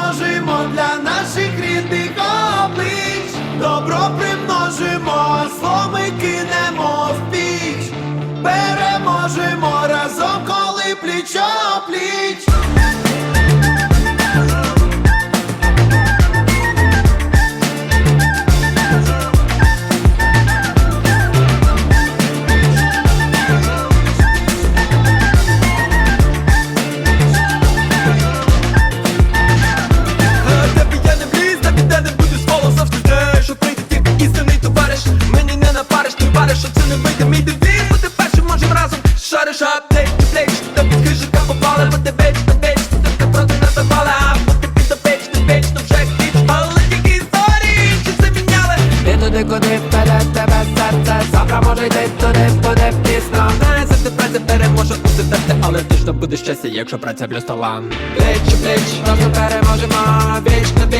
Множимо для наших рідних облич, добро примножимо, сломи кинемо в піч, переможемо разом, коли пліч-опліч мій девіз, бути першим можем разом Шариш аптеч, плеч, та під хижика попали, бо ти бич, ти бич, ти ти проти нас запали, а бути під допеч, ти бич, то вже хіч Але тільки історії, чи це міняли? Ти туди, куди вперед тебе серце? Завтра може йти туди, буде пізно. Знає, за ти праця переможе усе терти, але точно буде щастя, якщо праця плюс талант Плеч у плеч, разом переможемо. Віч на віч,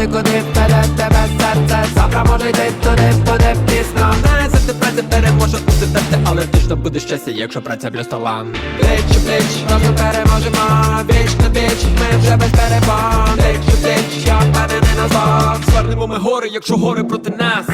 туди, куди вперед тебе серце Завтра може йти туди, буде пізно Знає, за ти праця переможе у тебе, але точно буде щастя, якщо праця плюс талант Плеч у плеч, разом переможемо Віч на віч, ми вже без перебон Плеч у плеч, я впевнений назад Звернемо ми гори, якщо гори проти нас